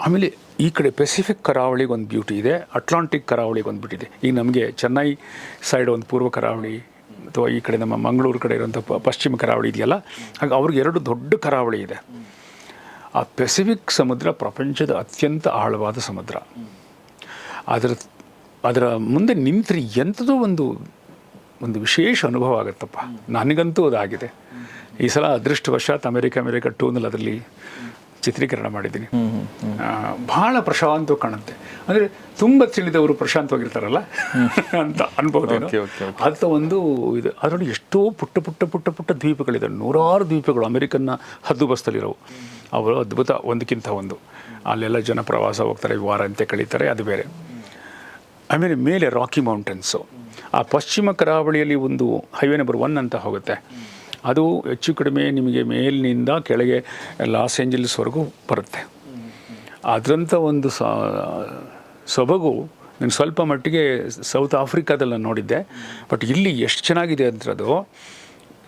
ಆಮೇಲೆ ಈ ಕಡೆ ಪೆಸಿಫಿಕ್ ಕರಾವಳಿಗೆ ಒಂದು ಬ್ಯೂಟಿ ಇದೆ ಅಟ್ಲಾಂಟಿಕ್ ಕರಾವಳಿಗೆ ಒಂದು ಬಿಟ್ಟಿದೆ. ಈಗ ನಮಗೆ ಚೆನ್ನೈ ಸೈಡ್ ಒಂದು ಪೂರ್ವ ಕರಾವಳಿ ಅಥವಾ ಈ ಕಡೆ ನಮ್ಮ ಮಂಗಳೂರು ಕಡೆ ಇರುವಂಥ ಪಶ್ಚಿಮ ಕರಾವಳಿ ಇದೆಯಲ್ಲ, ಹಾಗೆ ಅವ್ರಿಗೆ ಎರಡು ದೊಡ್ಡ ಕರಾವಳಿ ಇದೆ. ಆ ಪೆಸಿಫಿಕ್ ಸಮುದ್ರ ಪ್ರಪಂಚದ ಅತ್ಯಂತ ಆಳವಾದ ಸಮುದ್ರ. ಅದರ ಅದರ ಮುಂದೆ ನಿಂತರೆ ಎಂಥದೋ ಒಂದು ಒಂದು ವಿಶೇಷ ಅನುಭವ ಆಗುತ್ತಪ್ಪ. ನನಗಂತೂ ಅದಾಗಿದೆ. ಈ ಸಲ ಅದೃಷ್ಟವಶಾತ್ ಅಮೆರಿಕ ಅಮೆರಿಕ ಟೂನಲ್ಲಿ ಅದರಲ್ಲಿ ಚಿತ್ರೀಕರಣ ಮಾಡಿದ್ದೀನಿ. ಭಾಳ ಬಹಳ ಪ್ರಶಾಂತವಾಗಿ ಕಾಣುತ್ತೆ. ಅಂದರೆ ತುಂಬ ತಿಳಿದವರು ಪ್ರಶಾಂತವಾಗಿರ್ತಾರಲ್ಲ ಅಂತ ಅನ್ಬೋದು ಅಂತ ಒಂದು ಇದು ಅದರಲ್ಲಿ ಎಷ್ಟೋ ಪುಟ್ಟ ಪುಟ್ಟ ಪುಟ್ಟ ಪುಟ್ಟ ದ್ವೀಪಗಳಿದೆ. ನೂರಾರು ದ್ವೀಪಗಳು ಅಮೆರಿಕನ್ನ ಹದ್ದುಬಸ್ತಲ್ಲಿರೋವು. ಅವರು ಅದ್ಭುತ ಒಂದಕ್ಕಿಂತ ಒಂದು. ಅಲ್ಲೆಲ್ಲ ಜನ ಪ್ರವಾಸ ಹೋಗ್ತಾರೆ ವಾರ ಅಂತೆ ಕಳೀತಾರೆ ಅದು ಬೇರೆ. ಆಮೇಲೆ ಮೇಲೆ ರಾಕಿ ಮೌಂಟೇನ್ಸು ಆ ಪಶ್ಚಿಮ ಕರಾವಳಿಯಲ್ಲಿ ಒಂದು ಹೈವೇ ನಂಬರ್ ಒನ್ ಅಂತ ಹೋಗುತ್ತೆ. ಅದು ಹೆಚ್ಚು ಕಡಿಮೆ ನಿಮಗೆ ಮೇಲಿನಿಂದ ಕೆಳಗೆ ಲಾಸ್ ಏಂಜಲೀಸ್ವರೆಗೂ ಬರುತ್ತೆ. ಅದರಂಥ ಒಂದು ಸೊಬಗು ನಾನು ಸ್ವಲ್ಪ ಮಟ್ಟಿಗೆ ಸೌತ್ ಆಫ್ರಿಕಾದಲ್ಲಿ ನೋಡಿದ್ದೆ. ಬಟ್ ಇಲ್ಲಿ ಎಷ್ಟು ಚೆನ್ನಾಗಿದೆ ಅಂದ್ರದು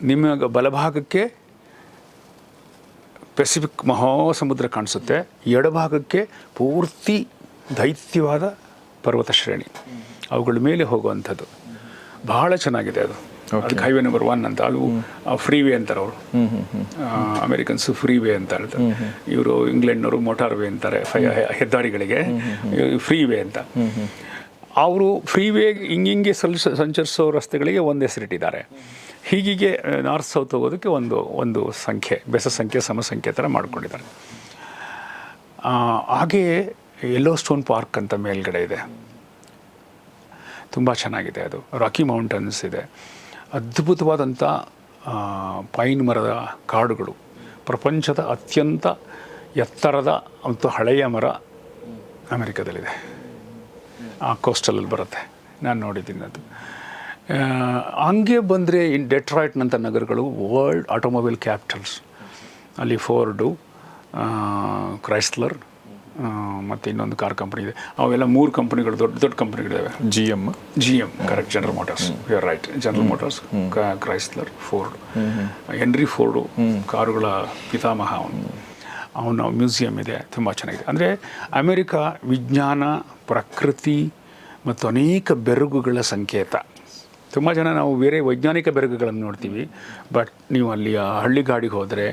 ನಿಮ್ಮ ಬಲಭಾಗಕ್ಕೆ ಪೆಸಿಫಿಕ್ ಮಹಾಸಮುದ್ರ ಕಾಣಿಸುತ್ತೆ. ಎಡಭಾಗಕ್ಕೆ ಪೂರ್ತಿ ದೈತ್ಯವಾದ ಪರ್ವತ ಶ್ರೇಣಿ. ಅವುಗಳ ಮೇಲೆ ಹೋಗುವಂಥದ್ದು. ಬಹಳ ಚೆನ್ನಾಗಿದೆ ಅದು. ಅದಕ್ಕೆ ಹೈವೇ ನಂಬರ್ ಒನ್ ಅಂತ ಅದು ಫ್ರೀವೇ ಅಂತಾರೆ ಅವರು. ಅಮೆರಿಕನ್ಸ್ ಫ್ರೀ ವೇ ಅಂತ ಹೇಳ್ತಾರೆ. ಇವರು ಇಂಗ್ಲೆಂಡ್ನವರು ಮೋಟಾರ್ ವೇ ಅಂತಾರೆ ಹೆದ್ದಾರಿಗಳಿಗೆ. ಫ್ರೀ ವೇ ಅಂತ. ಅವರು ಫ್ರೀ ವೇ ಹಿಂಗಿಂಗೆ ಸಲ್ ಸಂಚರಿಸೋ ರಸ್ತೆಗಳಿಗೆ ಒಂದು ಹೆಸರಿಟ್ಟಿದ್ದಾರೆ. ಹೀಗೀಗೆ ನಾರ್ತ್ ಸೌತ್ ಹೋಗೋದಕ್ಕೆ ಒಂದು ಒಂದು ಸಂಖ್ಯೆ ಬೆಸ ಸಂಖ್ಯೆ ಸಮ ಸಂಖ್ಯೆ ಥರ ಮಾಡ್ಕೊಂಡಿದ್ದಾರೆ. ಹಾಗೆಯೇ ಯೆಲ್ಲೋ ಸ್ಟೋನ್ ಪಾರ್ಕ್ ಅಂತ ಮೇಲ್ಗಡೆ ಇದೆ. ತುಂಬ ಚೆನ್ನಾಗಿದೆ ಅದು. ರಾಕಿ ಮೌಂಟನ್ಸ್ ಇದೆ. ಅದ್ಭುತವಾದಂಥ ಪೈನ್ ಮರದ ಕಾಡುಗಳು. ಪ್ರಪಂಚದ ಅತ್ಯಂತ ಎತ್ತರದ ಮತ್ತು ಹಳೆಯ ಮರ ಅಮೆರಿಕದಲ್ಲಿದೆ. ಆ ಕೋಸ್ಟಲಲ್ಲಿ ಬರುತ್ತೆ. ನಾನು ನೋಡಿದ್ದೀನಿ ಅದು. ಹಂಗೆ ಬಂದರೆ ಇನ್ ಡೆಟ್ರಾಯ್ಟ್ನಂಥ ನಗರಗಳು ವರ್ಲ್ಡ್ ಆಟೋಮೊಬೈಲ್ ಕ್ಯಾಪಿಟಲ್ಸ್. ಅಲ್ಲಿ ಫೋರ್ಡು ಕ್ರೈಸ್ಲರ್ ಮತ್ತು ಇನ್ನೊಂದು ಕಾರ್ ಕಂಪ್ನಿ ಇದೆ. ಅವೆಲ್ಲ ಮೂರು ಕಂಪ್ನಿಗಳು ದೊಡ್ಡ ದೊಡ್ಡ ಕಂಪ್ನಿಗಳಿದ್ದಾವೆ G M G M correct General Motors you are right General Motors Chrysler Ford Henry Ford ಕಾರುಗಳ ಪಿತಾಮಹ ಅವನು. ಅವನ ಮ್ಯೂಸಿಯಂ ಇದೆ. ತುಂಬ ಚೆನ್ನಾಗಿದೆ. ಅಂದರೆ ಅಮೆರಿಕ ವಿಜ್ಞಾನ ಪ್ರಕೃತಿ ಮತ್ತು ಅನೇಕ ಬೆರಗುಗಳ ಸಂಕೇತ. ತುಂಬ ಜನ ನಾವು ಬೇರೆ ವೈಜ್ಞಾನಿಕ ಬೆರಗುಗಳನ್ನು ನೋಡ್ತೀವಿ. ಬಟ್ ನೀವು ಅಲ್ಲಿ ಆ ಹಳ್ಳಿಗಾಡಿಗೆ ಹೋದರೆ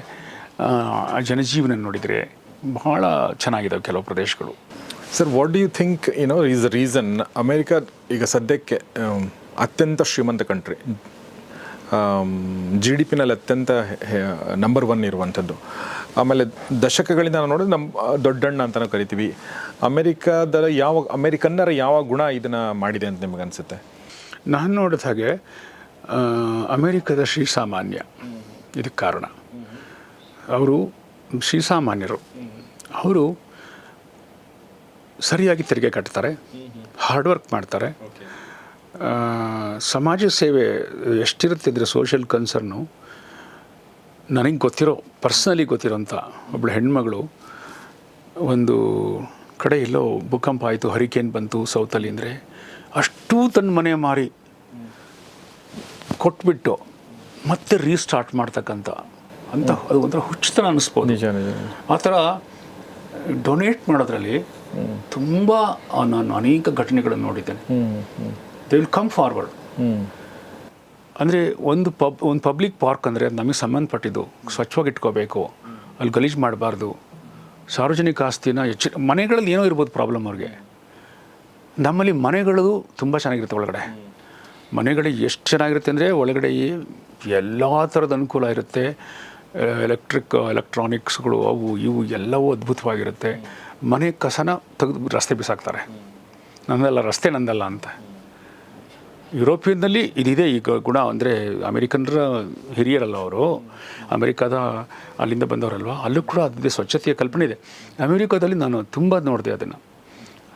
ಆ ಜನಜೀವನ ನೋಡಿದರೆ ಬಹಳ ಚೆನ್ನಾಗಿದ್ದಾವೆ ಕೆಲವು ಪ್ರದೇಶಗಳು. Sir what do you think you know is the reason America ಈಗ ಸದ್ಯಕ್ಕೆ ಅತ್ಯಂತ ಶ್ರೀಮಂತ ಕಂಟ್ರಿ ಜಿ ಡಿ ಪಿನಲ್ಲಿ ಅತ್ಯಂತ ನಂಬರ್ ಒನ್ ಇರುವಂಥದ್ದು. ಆಮೇಲೆ ದಶಕಗಳಿಂದ ನಾವು ನೋಡಿದ್ರೆ ನಮ್ಮ ದೊಡ್ಡಣ್ಣ ಅಂತ ನಾವು ಕರಿತೀವಿ. ಅಮೇರಿಕಾದ ಯಾವ ಅಮೇರಿಕನ್ನರ ಯಾವ ಗುಣ ಇದನ್ನು ಮಾಡಿದೆ ಅಂತ ನಿಮಗೆ ಅನಿಸುತ್ತೆ? ನಾನು ನೋಡಿದ ಹಾಗೆ ಅಮೇರಿಕದ ಅಮೆರಿಕದ ಶ್ರೀಸಾಮಾನ್ಯ. ಇದಕ್ಕೆ ಕಾರಣ. ಅವರು ಶ್ರೀಸಾಮಾನ್ಯರು. ಅವರು ಸರಿಯಾಗಿ ತೆರಿಗೆ ಕಟ್ತಾರೆ ಹಾರ್ಡ್ ವರ್ಕ್ ಮಾಡ್ತಾರೆ. ಸಮಾಜ ಸೇವೆ ಎಷ್ಟಿರುತ್ತೆ ಅಂದರೆ ಸೋಷಿಯಲ್ ಕನ್ಸರ್ನು ನನಗೆ ಗೊತ್ತಿರೋ ಪರ್ಸ್ನಲಿ ಗೊತ್ತಿರೋಂಥ ಒಬ್ಬಳು ಹೆಣ್ಮಗಳು ಒಂದು ಕಡೆ ಎಲ್ಲೋ ಭೂಕಂಪ ಆಯಿತು ಹರಿಕೇನ್ ಬಂತು ಸೌತಲ್ಲಿ ಅಂದರೆ ಅಷ್ಟೂ ತನ್ನ ಮನೆ ಮಾರಿ ಕೊಟ್ಬಿಟ್ಟು ಮತ್ತೆ ರೀಸ್ಟಾರ್ಟ್ ಮಾಡ್ತಕ್ಕಂಥ ಅಂತ. ಅದು ಒಂಥರ ಹುಚ್ಚತನ ಅನ್ನಿಸ್ಬೋದು ನಿಜ ನಿಜ. ಆ ಥರ ಡೊನೇಟ್ ಮಾಡೋದ್ರಲ್ಲಿ ತುಂಬ ನಾನು ಅನೇಕ ಘಟನೆಗಳನ್ನು ನೋಡಿದ್ದೇನೆ. ದೇ ವಿಲ್ ಕಮ್ ಫಾರ್ವರ್ಡ್ ಅಂದರೆ ಒಂದು ಪಬ್ ಒಂದು ಪಬ್ಲಿಕ್ ಪಾರ್ಕ್ ಅಂದರೆ ಅದು ನಮಗೆ ಸಂಬಂಧಪಟ್ಟಿದ್ದು. ಸ್ವಚ್ಛವಾಗಿ ಇಟ್ಕೋಬೇಕು. ಅಲ್ಲಿ ಗಲೀಜು ಮಾಡಬಾರ್ದು. ಸಾರ್ವಜನಿಕ ಆಸ್ತಿನ ಹೆಚ್ಚು ಮನೆಗಳಲ್ಲಿ ಏನೋ ಇರ್ಬೋದು ಪ್ರಾಬ್ಲಮ್ ಅವ್ರಿಗೆ. ನಮ್ಮಲ್ಲಿ ಮನೆಗಳು ತುಂಬ ಚೆನ್ನಾಗಿರುತ್ತೆ ಒಳಗಡೆ. ಮನೆಗಳಿಗೆ ಎಷ್ಟು ಚೆನ್ನಾಗಿರುತ್ತೆ ಅಂದರೆ ಒಳಗಡೆ ಎಲ್ಲ ಥರದ ಅನುಕೂಲ ಇರುತ್ತೆ. ಎಲೆಕ್ಟ್ರಿಕ್, ಎಲೆಕ್ಟ್ರಾನಿಕ್ಸ್ಗಳು ಅವು ಇವು ಎಲ್ಲವೂ ಅದ್ಭುತವಾಗಿರುತ್ತೆ. ಮನೆ ಕಸನ ತೆಗೆದು ರಸ್ತೆ ಬಿಸಾಕ್ತಾರೆ. ನಂದಲ್ಲ ರಸ್ತೆ ನಂದಲ್ಲ ಅಂತ. ಯುರೋಪಿಯನ್ನಲ್ಲಿ ಇದಿದೆ ಈಗ ಗುಣ ಅಂದರೆ ಅಮೆರಿಕನ್ರ ಹಿರಿಯರಲ್ಲ ಅವರು. ಅಮೆರಿಕದ ಅಲ್ಲಿಂದ ಬಂದವರಲ್ವ? ಅಲ್ಲೂ ಕೂಡ ಅದೇ ಸ್ವಚ್ಛತೆಯ ಕಲ್ಪನೆ ಇದೆ. ಅಮೆರಿಕದಲ್ಲಿ ನಾನು ತುಂಬ ನೋಡಿದೆ ಅದನ್ನು.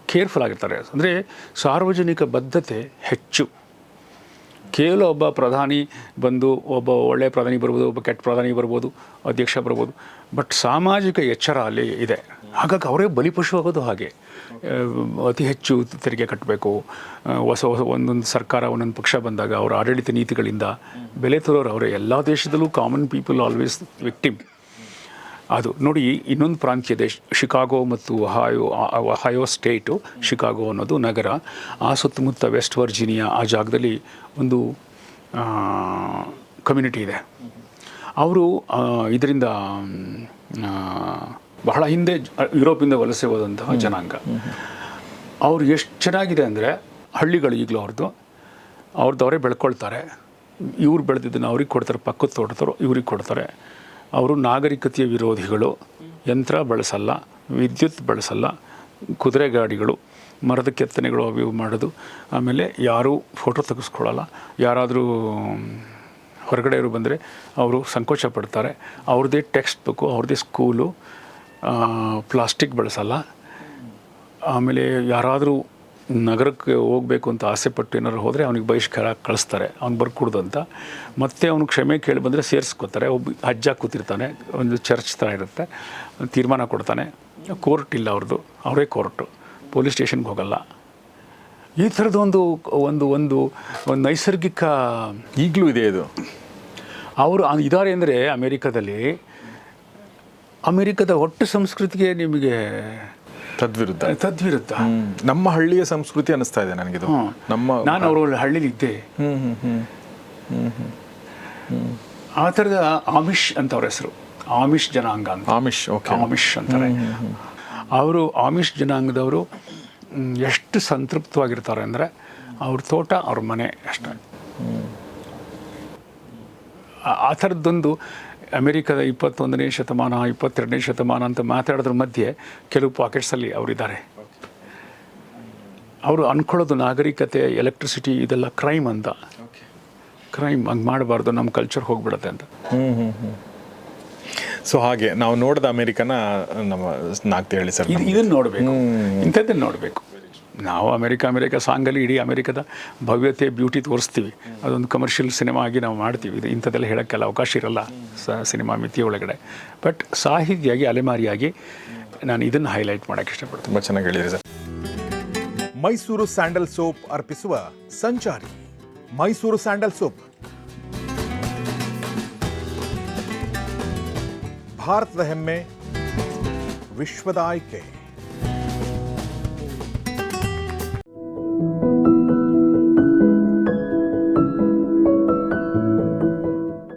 ಕೇರ್ಫುಲ್ ಆಗಿರ್ತಾರೆ. ಅಂದರೆ ಸಾರ್ವಜನಿಕ ಬದ್ಧತೆ ಹೆಚ್ಚು. ಕೇವಲ ಒಬ್ಬ ಪ್ರಧಾನಿ ಬಂದು, ಒಬ್ಬ ಒಳ್ಳೆಯ ಪ್ರಧಾನಿ ಬರ್ಬೋದು, ಒಬ್ಬ ಕೆಟ್ಟ ಪ್ರಧಾನಿ ಬರ್ಬೋದು, ಅಧ್ಯಕ್ಷ ಬರ್ಬೋದು, ಬಟ್ ಸಾಮಾಜಿಕ ಎಚ್ಚರ ಅಲ್ಲಿ ಇದೆ. ಹಾಗಾಗಿ ಅವರೇ ಬಲಿಪಶು ಆಗೋದು ಹಾಗೆ ಅತಿ ಹೆಚ್ಚು ತೆರಿಗೆ ಕಟ್ಟಬೇಕು. ಹೊಸ ಹೊಸ ಒಂದೊಂದು ಸರ್ಕಾರ, ಒಂದೊಂದು ಪಕ್ಷ ಬಂದಾಗ ಅವರ ಆಡಳಿತ ನೀತಿಗಳಿಂದ ಬೆಲೆ ತರೋರು ಅವರೇ. ಎಲ್ಲ ದೇಶದಲ್ಲೂ ಕಾಮನ್ ಪೀಪಲ್ ಆಲ್ವೇಸ್ ವಿಕ್ಟಿಮ್ ಅದು ನೋಡಿ ಇನ್ನೊಂದು ಪ್ರಾಂತ್ಯ ದೇಶ ಶಿಕಾಗೋ ಮತ್ತು ಒಹಾಯೋ ಒಹಾಯೋ ಸ್ಟೇಟು ಶಿಕಾಗೋ ಅನ್ನೋದು ನಗರ. ಆ ಸುತ್ತಮುತ್ತ ವೆಸ್ಟ್ ವರ್ಜಿನಿಯಾ ಆ ಜಾಗದಲ್ಲಿ ಒಂದು ಕಮ್ಯುನಿಟಿ ಇದೆ. ಅವರು ಇದರಿಂದ ಬಹಳ ಹಿಂದೆ ಯುರೋಪಿಂದ ವಲಸೆ ಹೋದಂತಹ ಜನಾಂಗ. ಅವ್ರು ಎಷ್ಟು ಚೆನ್ನಾಗಿದೆ ಅಂದರೆ ಹಳ್ಳಿಗಳು ಈಗಲೂ ಅವ್ರದ್ದು ಅವ್ರದ್ದು ಅವರೇ ಬೆಳ್ಕೊಳ್ತಾರೆ. ಇವ್ರು ಬೆಳೆದಿದ್ದನ್ನು ಅವ್ರಿಗೆ ಕೊಡ್ತಾರೆ ಪಕ್ಕದ ತೋಟದವರು ಇವ್ರಿಗೆ ಕೊಡ್ತಾರೆ. ಅವರು ನಾಗರಿಕತೆಯ ವಿರೋಧಿಗಳು, ಯಂತ್ರ ಬಳಸಲ್ಲ, ವಿದ್ಯುತ್ ಬಳಸಲ್ಲ, ಕುದುರೆ ಗಾಡಿಗಳು, ಮರದ ಕೆತ್ತನೆಗಳು ಅವು ಮಾಡೋದು. ಆಮೇಲೆ ಯಾರೂ ಫೋಟೋ ತೆಗೆಸ್ಕೊಳ್ಳಲ್ಲ. ಯಾರಾದರೂ ಹೊರಗಡೆಯವರು ಬಂದರೆ ಅವರು ಸಂಕೋಚ ಪಡ್ತಾರೆ. ಅವ್ರದ್ದೇ ಟೆಕ್ಸ್ಟ್ ಬುಕ್ಕು ಅವ್ರದ್ದೇ ಸ್ಕೂಲು ಪ್ಲಾಸ್ಟಿಕ್ ಬಳಸಲ್ಲ. ಆಮೇಲೆ ಯಾರಾದರೂ ನಗರಕ್ಕೆ ಹೋಗಬೇಕು ಅಂತ ಆಸೆ ಪಟ್ಟು ಏನಾದ್ರು ಹೋದರೆ ಅವ್ನಿಗೆ ಬಹಿಷ್ಕಾರ ಕಳಿಸ್ತಾರೆ. ಅವ್ನು ಬರ್ಕೂಡ್ದು ಅಂತ. ಮತ್ತೆ ಅವನು ಕ್ಷಮೆ ಕೇಳಿ ಬಂದರೆ ಸೇರಿಸ್ಕೋತಾರೆ. ಒಬ್ಬ ಅಜ್ಜ ಕೂತಿರ್ತಾನೆ. ಒಂದು ಚರ್ಚ್ ಥರ ಇರುತ್ತೆ. ತೀರ್ಮಾನ ಕೊಡ್ತಾನೆ. ಕೋರ್ಟ್ ಇಲ್ಲ ಅವ್ರದ್ದು ಅವರೇ ಕೋರ್ಟು. ಪೊಲೀಸ್ ಸ್ಟೇಷನ್ಗೆ ಹೋಗಲ್ಲ. ಈ ಥರದ ಒಂದು ಒಂದು ಒಂದು ಒಂದು ನೈಸರ್ಗಿಕ ಈಗಲೂ ಇದೆ ಇದು. ಅವರು ಇದ್ದಾರೆ ಅಂದರೆ ಅಮೇರಿಕಾದಲ್ಲಿ ಅಮೇರಿಕದ ಒಟ್ಟು ಸಂಸ್ಕೃತಿಗೆ ನಿಮಗೆ ತದ್ವಿರುದ್ಧ. ತದ್ವಿರುದ್ಧ. ನಮ್ಮ ಹಳ್ಳಿಯ ಸಂಸ್ಕೃತಿ ಅನಿಸ್ತಾ ಇದೆ ನನಗಿದು. ನಮ್ಮ ನಾನು ಅವರ ಹಳ್ಳಿಲಿ ಇದ್ದೆ ಆ ಥರದ ಆಮಿಷ್ ಅಂತ ಅವ್ರ ಹೆಸರು. ಆಮಿಷ್ ಜನಾಂಗ ಅಂತ. ಆಮಿಷ್ ಓಕೆ. ಆಮಿಷ್ ಅಂತಾರೆ. ಅವರು ಆಮಿಷ್ ಜನಾಂಗದವರು ಎಷ್ಟು ಸಂತೃಪ್ತವಾಗಿರ್ತಾರೆ ಅಂದರೆ ಅವ್ರ ತೋಟ ಅವ್ರ ಮನೆ ಅಷ್ಟೇ. ಆ ಥರದ್ದೊಂದು ಅಮೆರಿಕದ ಇಪ್ಪತ್ತೊಂದನೇ ಶತಮಾನ ಇಪ್ಪತ್ತೆರಡನೇ ಶತಮಾನ ಅಂತ ಮಾತಾಡೋದ್ರ ಮಧ್ಯೆ ಕೆಲವು ಪಾಕೆಟ್ಸಲ್ಲಿ ಅವರಿದ್ದಾರೆ. ಅವರು ಅಂದ್ಕೊಳ್ಳೋದು ನಾಗರಿಕತೆ ಎಲೆಕ್ಟ್ರಿಸಿಟಿ ಇದೆಲ್ಲ ಕ್ರೈಮ್ ಅಂತ. ಕ್ರೈಮ್ ಹಂಗೆ ಮಾಡಬಾರ್ದು ನಮ್ಮ ಕಲ್ಚರ್ ಹೋಗ್ಬಿಡತ್ತೆ ಅಂತ. ಸೊ ಹಾಗೆ ನಾವು ನೋಡಿದ ಅಮೇರಿಕನ ನಮ್ಮ ನಾಗ್ತಿ ಹೇಳಿ ಸರ್ ಇದನ್ನ ಇದನ್ನು ನೋಡಬೇಕು. ಇಂಥದ್ದನ್ನು ನೋಡಬೇಕು. ನಾವು ಅಮೆರಿಕ ಅಮೆರಿಕ ಸಾಂಗಲ್ಲಿ ಇಡೀ ಅಮೆರಿಕದ ಭವ್ಯತೆ ಬ್ಯೂಟಿ ತೋರಿಸ್ತೀವಿ. ಅದೊಂದು ಕಮರ್ಷಿಯಲ್ ಸಿನಿಮಾ ಆಗಿ ನಾವು ಮಾಡ್ತೀವಿ. ಇದು ಇಂಥದ್ದೆಲ್ಲ ಹೇಳೋಕ್ಕೆಲ್ಲ ಅವಕಾಶ ಇರಲ್ಲ ಸ ಸಿನಿಮಾ ಮಿತಿ ಒಳಗಡೆ. ಬಟ್ ಸಾಹಿತಿಯಾಗಿ ಅಲೆಮಾರಿಯಾಗಿ ನಾನು ಇದನ್ನು ಹೈಲೈಟ್ ಮಾಡೋಕ್ಕೆ ಇಷ್ಟಪಡ್ತೀನಿ. ತುಂಬ ಚೆನ್ನಾಗಿ ಹೇಳಿದ್ರಿ ಸರ್. ಮೈಸೂರು ಸ್ಯಾಂಡಲ್ ಸೋಪ್ ಅರ್ಪಿಸುವ ಸಂಚಾರಿ ಮೈಸೂರು ಸ್ಯಾಂಡಲ್ ಸೋಪ್. ಭಾರತದ ಹೆಮ್ಮೆ ವಿಶ್ವದ ಆಯ್ಕೆ.